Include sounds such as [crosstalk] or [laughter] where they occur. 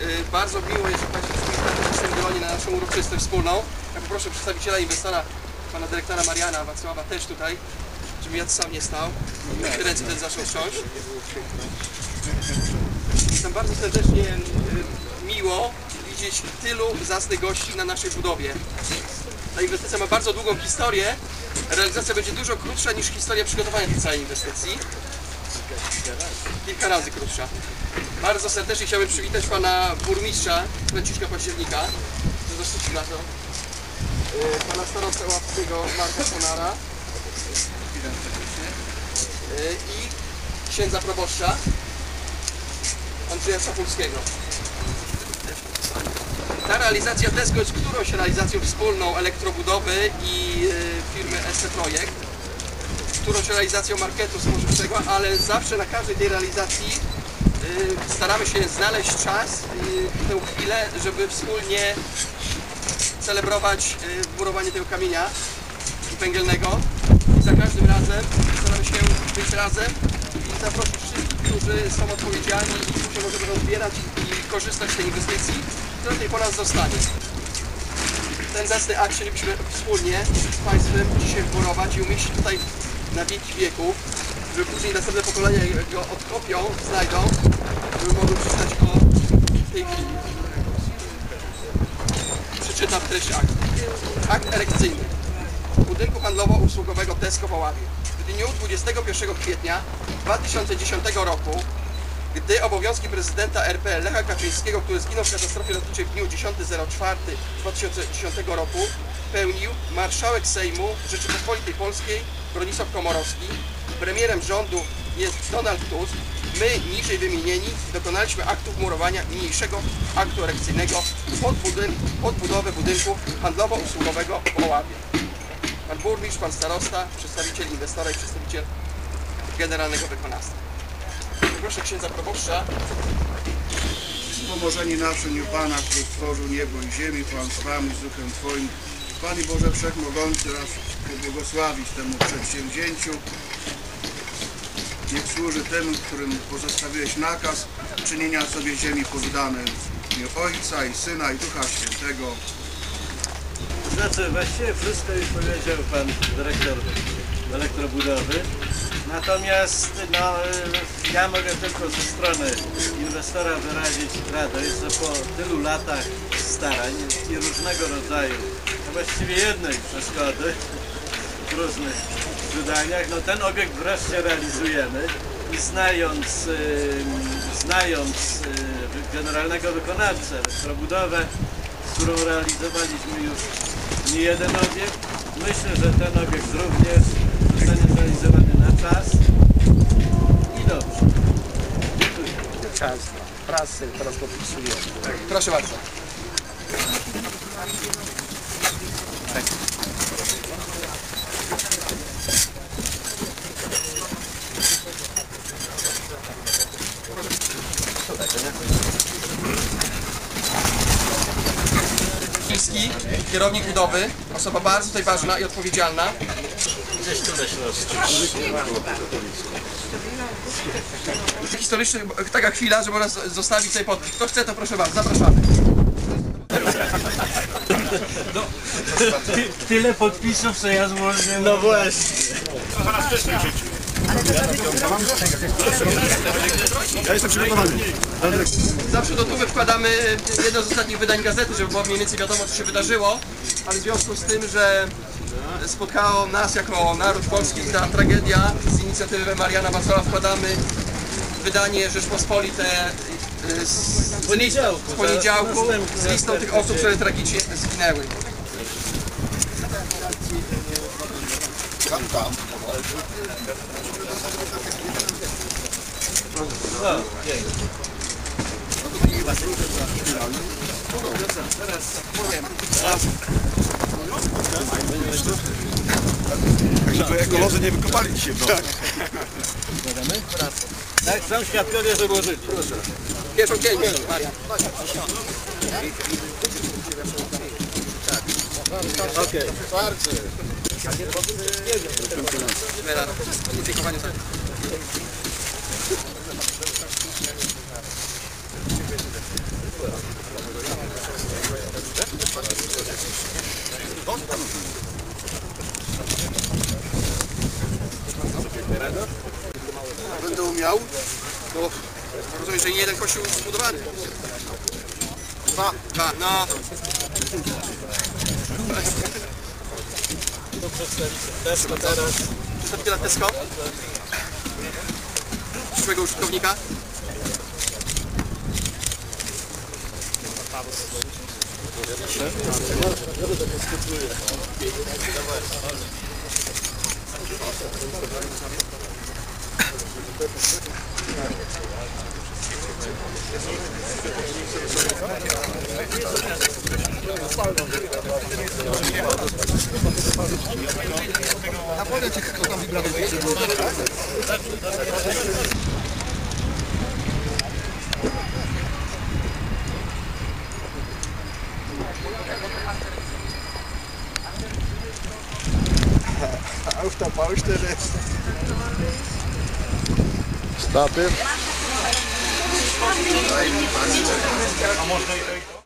Y, Bardzo miło jest, że Państwo przywitali w naszym gronie na naszą uroczystość wspólną. Ja poproszę przedstawiciela inwestora, pana dyrektora Mariana Wacława też tutaj, żebym ja sam nie stał. i Ręce też zaczął trząść. Jestem bardzo serdecznie y, miło widzieć tylu zacnych gości na naszej budowie. Ta inwestycja ma bardzo długą historię. Realizacja będzie dużo krótsza niż historia przygotowania tej całej inwestycji kilka razy krótsza. Bardzo serdecznie chciałbym przywitać pana burmistrza Franciszka Października. Zaszczycił na to. Pana starostę łapskiego Marka Konara. Yy, I księdza proboszcza Andrzeja Szapulskiego. Ta realizacja DESCO jest którąś realizacją wspólną elektrobudowy i yy, firmy SC Projekt którąś realizacją marketu spożywczego, ale zawsze na każdej tej realizacji y, staramy się znaleźć czas, y, tę chwilę, żeby wspólnie celebrować y, murowanie tego kamienia węgielnego. I za każdym razem staramy się być razem i zaprosić wszystkich, którzy są odpowiedzialni i którzy może będą zbierać i korzystać z tej inwestycji, która tutaj po nas zostanie. Ten zacny akt chcielibyśmy wspólnie z Państwem dzisiaj wmurować i umieścić tutaj na wieki wieków, żeby później następne pokolenia go odkopią, znajdą, żeby mogły przeczytać Treść aktu. Akt erekcyjny. Budynku handlowo-usługowego Tesco w Oławie. W dniu 21 kwietnia 2010 roku gdy obowiązki prezydenta RP Lecha Kaczyńskiego, który zginął w katastrofie lotniczej w dniu 10.04.2010 roku, pełnił marszałek Sejmu Rzeczypospolitej Polskiej Bronisław Komorowski, premierem rządu jest Donald Tusk, my niżej wymienieni dokonaliśmy aktu wmurowania niniejszego aktu erekcyjnego pod, budyn, pod budowę budynku handlowo-usługowego w Oławie. Pan burmistrz, pan starosta, przedstawiciel inwestora i przedstawiciel generalnego wykonawstwa. Proszę księdza proboszcza. Pomożeni naszym u Pana, który stworzył niebo i ziemię, Pan z Wami, z Duchem Twoim. Panie Boże Wszechmogący, raz pobłogosławić temu przedsięwzięciu. Niech służy tym, którym pozostawiłeś nakaz czynienia sobie ziemi poddanej. W imię Ojca i Syna i Ducha Świętego. Znaczy, właściwie wszystko już powiedział pan dyrektor elektrobudowy. Natomiast no, ja mogę tylko ze strony inwestora wyrazić radość, że po tylu latach starań i różnego rodzaju, no właściwie jednej przeszkody [laughs] różnych wydaniach, no ten obiekt wreszcie realizujemy i znając, znając y, generalnego wykonawcę, elektrobudowę, którą realizowaliśmy już nie jeden obiekt. Myślę, że ten obiekt również zostanie zrealizowany na czas i dobrze. Dziękuję. czas prasy, teraz podpisujemy. Proszę bardzo. Chiński, kierownik budowy, osoba bardzo tutaj ważna i odpowiedzialna. Gdzieś tu na. Historyczny, taka chwila, żeby nas zostawić tutaj podpis. Kto chce, to proszę bardzo, zapraszamy. Tyle podpisów, co ja złożyłem. No właśnie. Zawsze do tuby wkładamy jedno z ostatnich wydań gazety, żeby było mniej więcej wiadomo, co się wydarzyło, ale w związku z tym, że spotkało nas jako naród polski ta tragedia, z inicjatywy Mariana Wacława wkładamy wydanie Rzeczpospolite y, z, z, poniedziałku, z poniedziałku następny- z listą tych osób, które tragicznie zginęły. No, dzięki. Teraz powiem. Żeby ekolodzy nie wykopali dzisiaj w nocy. Tak, są świadkowie, że włożyli. Pierwszą pięć, Maria. Okej. Za Będę umiał, bo rozumiem, że jeden kościół zbudowany. Dwa. Dwa, no. Tesla teraz. Przedstawiciela Tesco. Przyszłego użytkownika. Auf der Baustelle. Stopy. A można i